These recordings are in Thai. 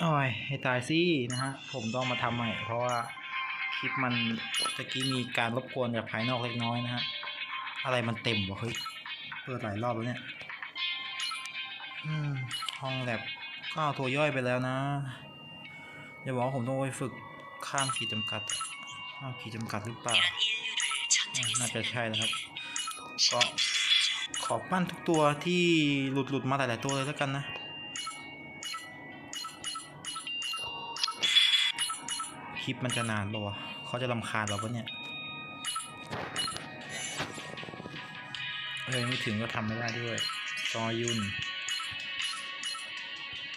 โอ้ยให้ตายสินะฮะ ผมต้องมาทำใหม่ เพราะว่าคลิปมันตะกี้มีการรบกวนจากภายนอกเล็กน้อยนะฮะ อะไรมันเต็มวะเฮ้ย เปิดหลายรอบแล้วเนี่ย อืม ห้องแลบก็เอาตัวย่อยไปแล้วนะอย่าบอกว่าผมต้องไปฝึกข้ามขีดจำกัด ข้ามขีดจำกัดหรือเปล่า น่าจะใช่นะครับ ก็ขอปั้นทุกตัวที่หลุดหลุดมาแต่หลายตัวเลยแล้วกันนะ คลิปมันจะนานปะวะเขาจะลำคาญเราปะเนี่ยเอ้ยไม่ถึงก็ทำไม่ได้ด้วย จอยุ่น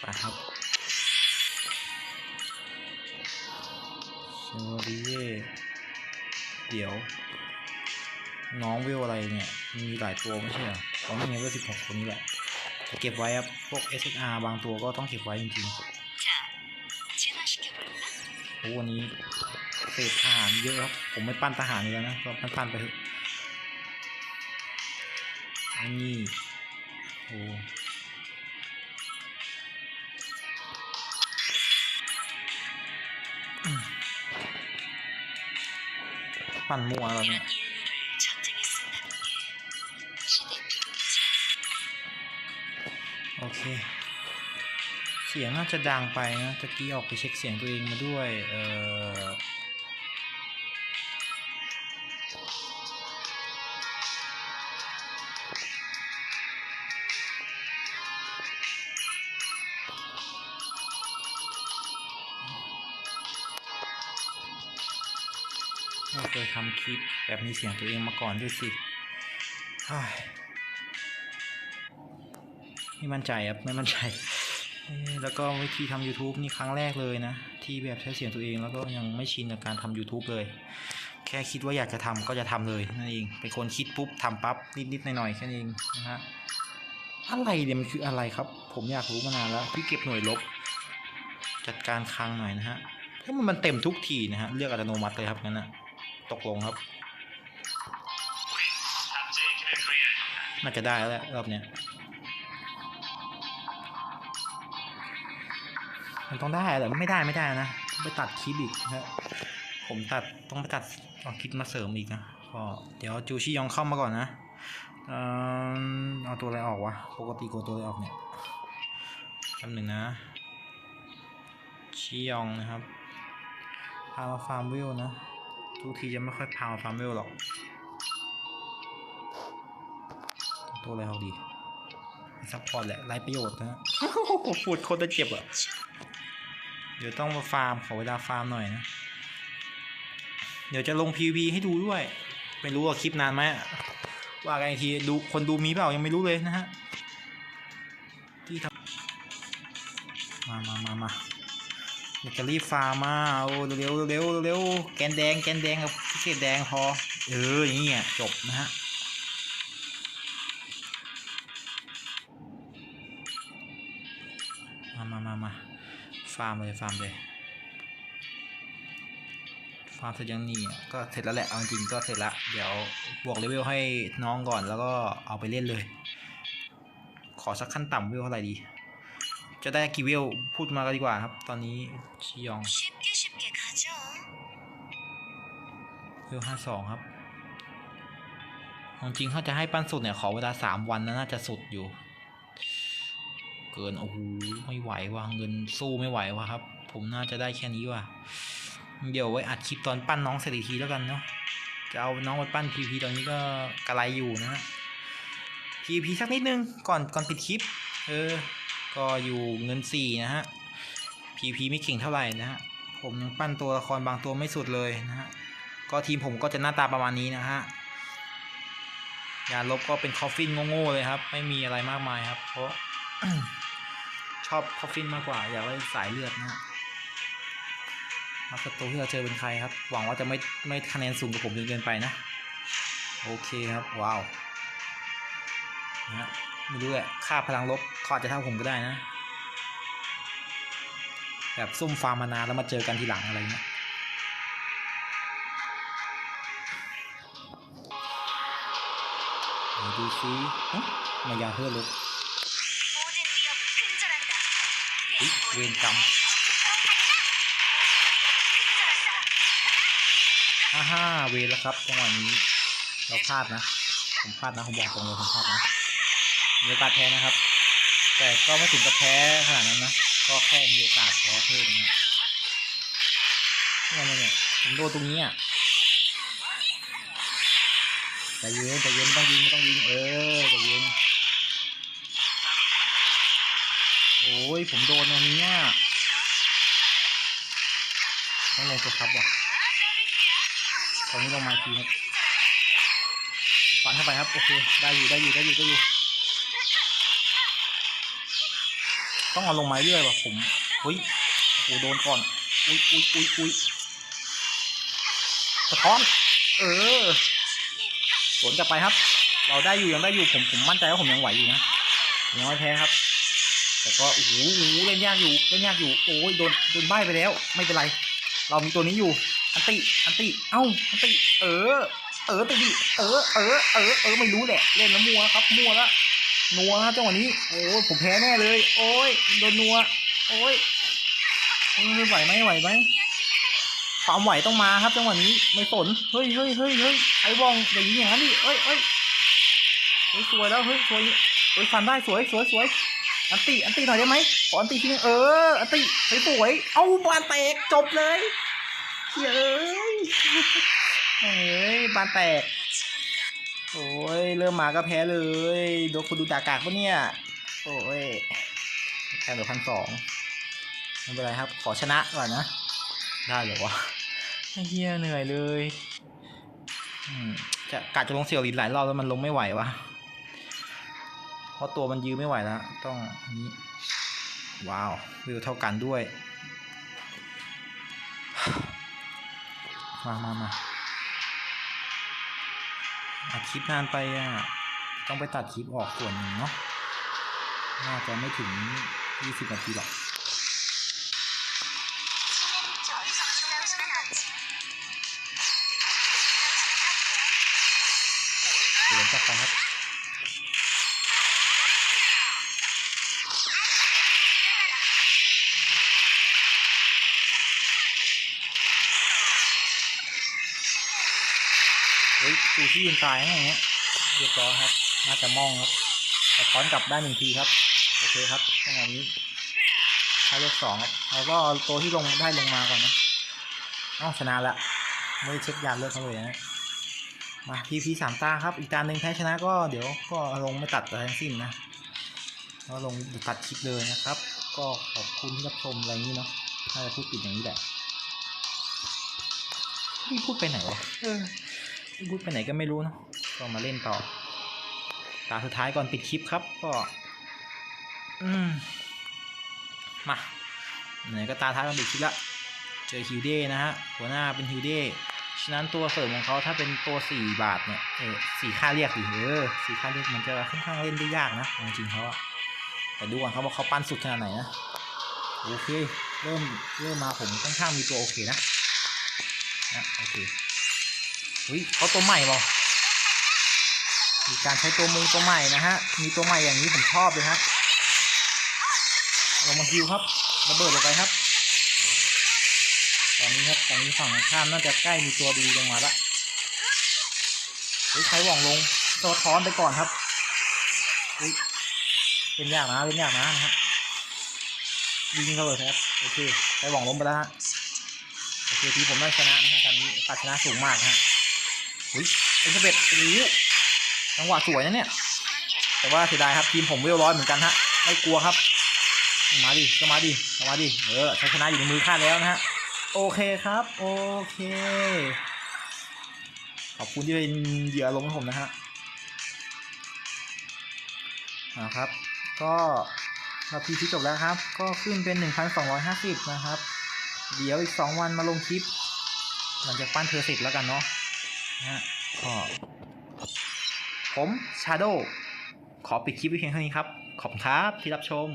ปะครับโซดีเยเดี๋ยว น้องวิวอะไรเนี่ย มีหลายตัวไม่ใช่เหรอตอนนี้เวลสิบหกคนนี้แหละ เก็บไว้ครับ พวก SSR บางตัวก็ต้องเก็บไว้จริงๆ โอ้วันนี้เศษทหารเยอะครับ ผมไม่ปั้นทหารเลยนะก็ปั้นๆไปเถอะนี่โอ้ปั่นมัวแล้วเนี่ยโอเค สียงน่าจะดังไปนะตะกี้ออกไปเช็คเสียงตัวเองมาด้วย เออไม่เคยทำคลิปแบบมีเสียงตัวเองมาก่อนด้วยสิเฮ้ไม่มั่นใจครับ ไม่มั่นใจ แล้วก็วิธีทำ YouTube นี่ครั้งแรกเลยนะ ที่แบบใช้เสียงตัวเองแล้วก็ยังไม่ชินกับการทำ YouTube เลย แค่คิดว่าอยากจะทำก็จะทำเลยนั่นเอง เป็นคนคิดปุ๊บทำปั๊บนิดๆหน่อยๆแค่นั้นเองนะฮะ อะไรเนี่ยมันคืออะไรครับ ผมอยากรู้มานานแล้วพี่เก็บหน่วยลบ จัดการคลังหน่อยนะฮะ ถ้ามันมันเต็มทุกทีนะฮะเลือกอัตโนมัติเลยครับงั้นนะตกลงครับน่าจะได้แล้วแหละรอบเนี้ย มันต้องได้แหละไม่ได้ไม่ได้นะไปตัดคลิปอีกนะฮะผมตัดต้องไปตัดเอาคลิปมาเสริมอีกนะก็เดี๋ยวจูชิยองเข้ามาก่อนนะเออเอาตัวอะไรออกวะปกติกดตัวอะไรออกเนี่ยคำหนึ่งนะชิยองนะครับพามาฟาร์มวิวนะทุกทีจะไม่ค่อยพามาฟาร์มวิวหรอกตัวอะไรเอาดีซัพพอร์ตแหละไรประโยชน์นะพูดโคตรจะเจ็บอะ เดี๋ยวต้องมาฟาร์มขอเวลาฟาร์มหน่อยนะ เดี๋ยวจะลง PV ให้ดูด้วย ไม่รู้ว่าคลิปนานไหมว่ากันอีกทีดูคนดูมีเปล่ายังไม่รู้เลยนะฮะที่ทำมามามามาเดี๋ยวจะรีบฟาร์มมาโอ้เร็วเร็วเร็วเร็วแกนแดงแกนแดงกับพิเศษแดงพอเอออย่างเงี้ยจบนะฮะ ฟาร์มเลยฟาร์มเลยฟาร์มเสร็จยังนี่ก็เสร็จแล้วแหละเอาจริงก็เสร็จละเดี๋ยวบวกเลเวลให้น้องก่อนแล้วก็เอาไปเล่นเลย ขอสักขั้นต่ำเวลเท่าไหร่ดี จะได้กี่เวลพูดมาก็ดีกว่าครับ ตอนนี้ชิยองเวลห้าสองครับจริงถ้าจะให้ปั้นสุดเนี่ยขอเวลาสามวันนะน่าจะสุดอยู่ เกิน โอ้โห ไม่ไหวว่ะเงินสู้ไม่ไหวว่ะครับ ผมน่าจะได้แค่นี้ว่ะ เดี๋ยวไว้อัดคลิปตอนปั้นน้องเสร็จอีกทีแล้วกันเนาะ จะเอาน้องไปปั้นพีพีตอนนี้ก็กระไรอยู่นะฮะพีพีสักนิดนึงก่อนก่อนปิดคลิป เออ ก็อยู่เงินสี่นะฮะพีพีไม่เก่งเท่าไหร่นะฮะ ผมยังปั้นตัวละครบางตัวไม่สุดเลยนะฮะ ก็ทีมผมก็จะหน้าตาประมาณนี้นะฮะยาลบก็เป็นคอฟฟินโง่ๆเลยครับ ไม่มีอะไรมากมายครับ เพราะ ชอบคอฟฟินมากกว่า อยากได้สายเลือดนะฮะครับศัตรูที่เราเจอเป็นใครครับ หวังว่าจะไม่ไม่คะแนนสูงกว่าผมจนเกินไปนะ โอเคครับ ว้าวนะฮะไม่รู้แหละค่าพลังลบเขาอาจจะเท่าผมก็ได้นะ แบบซุ่มฟาร์มมานานแล้วมาเจอกันทีหลังอะไรเงี้ยดูซิเอ๊ะมายาเพื่อลบ เฮ้ยเวรกรรมฮ่าฮ่าเวรแล้วครับจังหวะนี้ เราพลาดนะ ผมพลาดนะ ผมบอกตรงเลยผมพลาดนะมีโอกาสแพ้นะครับ แต่ก็ไม่ถึงกับแพ้ขนาดนั้นนะ ก็แค่มีโอกาสแพ้เพิ่มนะเนี่ยเนี่ยเนี่ยผมโดนตรงนี้อะใจเย็นใจเย็นไม่ต้องยิงไม่ต้องยิงเออใจเย็น โอ้ย ผมโดนตรงนี้อะต้องลงตัวครับว่ะตรงนี้ลงมาทีครับฝันเข้าไปครับ โอเค ได้อยู่ ได้อยู่ ได้อยู่ ได้อยู่ ต้องเอาลงมาเรื่อยว่ะผมเฮ้ยโอ้โหโดนก่อน อุ้ยอุ้ยอุ้ยอุ้ยสะท้อน เออ สวนกลับไปครับ เราได้อยู่ยังได้อยู่ ผม ผมมั่นใจว่าผมยังไหวอยู่นะยังไม่แพ้ครับ แต่ก็โอ้โหเล่นยากอยู่เล่นยากอยู่โอ้ยโดนโดนใบไปแล้ว ไม่เป็นไร เรามีตัวนี้อยู่ อันติอันติเอ้าอันติเออ เออติดิเออเออเออเออไม่รู้แหละ เล่นแล้วมัวครับมัวแล้วนัวครับจังหวะนี้โอ้ยผมแพ้แน่เลย โอ้ยโดนนัว โอ้ยเฮ้ยไหวไหมไหวไหมความไหวต้องมาครับจังหวะนี้ไม่สนเฮ้ยเฮ้ยเฮ้ยเฮ้ยไอ้บองอย่ายิงอย่างนั้นดิเฮ้ยเฮ้ยเฮ้ยสวยแล้วเฮ้ยสวยเฮ้ยฟันได้สวยสวยสวย อันตีอันตีหน่อยได้ไหมขออันตีทีนึงเออ อันตีสวยสวยเอาบานแตกจบเลยเย้ยเฮ้ยบานแตกโอ้ยเริ่มมาก็แพ้เลยโดนคนดูด่ากากปะเนี่ย โอ้ยแค่เหลือพันสองไม่เป็นไรครับ ขอชนะก่อนนะ ได้เหรอวะเฮียเหนื่อยเลยจะกะจะลงเสี่ยวลินหลายรอบแล้วมันลงไม่ไหววะ เพราะตัวมันยื้อไม่ไหวแล้ว ต้องนี้ ว้าววิวเท่ากันด้วย มามามาอัดคลิปนานไปอะ ต้องไปตัดคลิปออกส่วนหนึ่งเนาะ น่าจะไม่ถึง 20 นาทีหรอกเดี๋ยวจับไปครับ เฮ้ยดูที่ยืนตายนะอย่างเงี้ยเรียบร้อยครับ น่าจะมองครับแต่ถอนกลับได้หนึ่งทีครับ โอเคครับจังหวะนี้ถ้เลือกสองครับเราก็ตัวที่ลงได้ลงมาก่อนนะเอ้าชนะละไม่เช็คยานเลือกเขาเลยนะมาพีพีสามตาครับ อีกตาหนึ่งแพ้ชนะก็เดี๋ยวก็ลงไม่ตัดอะไรทั้งสิ้นนะก็ลงตัดคลิปเลยนะครับ ก็ขอบคุณที่รับชมอะไรนี้เนาะถ้าจะพูดปิดอย่างนี้แหละ นี่พูดไปไหนวะ พูดไปไหนก็ไม่รู้เนาะก็มาเล่นต่อ ตาสุดท้ายก่อนปิดคลิปครับก็ อืมมาไหนก็ตาท้ายก่อนปิดคลิปละ เจอฮิวเด้นะฮะ หัวหน้าเป็นฮิวเด้ฉะนั้นตัวเสริมของเขาถ้าเป็นตัวสี่บาทเนี่ย เออสี่ค่าเรียกสิเออสี่ค่าเรียกมันจะค่อนข้างเล่นได้ยากนะจริงๆเขาอะแต่ดูก่อนเขาว่าเขาปั้นสุดขนาดไหนนะ โอเค เริ่มเริ่มมาผมค่อนข้างมีตัวโอเคนะ นะ โอเค อุ้ยเขาตัวใหม่เปล่ามีการใช้ตัวมุงตัวใหม่นะฮะ มีตัวใหม่อย่างนี้ผมชอบเลยฮะลงมาฮิวครับ ระเบิดลงไปครับ ตอนนี้ครับ ตอนนี้ฝั่งข้ามน่าจะใกล้มีตัวดีลงมาละเฮ้ยใช้หว่องลงตัวท้อนไปก่อนครับเฮ้ยเป็นยากนะเป็นยากนะนะครับยิงเขาเลยครับ โอเค ใช้หว่องล้มไปแล้วฮะ โอเคทีผมได้ชนะนะฮะตอนนี้โอกาสชนะสูงมากฮะ เฮ้ยเอ็นเบตโอ้จังหวะสวยนะเนี่ย แต่ว่าเสียดายครับทีมผมเวลร้อยเหมือนกันฮะ ไม่กลัวครับ มาดิก็มาดิก็มาดิเออชัยชนะอยู่ในมือข้าแล้วนะฮะ โอเคครับ โอเค ขอบคุณที่เป็นเหยื่อลงผมนะฮะนะครับ ก็นาทีที่จบแล้วครับ ก็ขึ้นเป็น 1,250 นะครับ เดี๋ยวอีก 2 วันมาลงคลิปหลังจากปั้นเธอเสร็จแล้วกันเนาะ นะฮะก็ผมชาโดขอปิดคลิปไว้เพียงเท่านี้ครับ ขอบคุณครับที่รับชม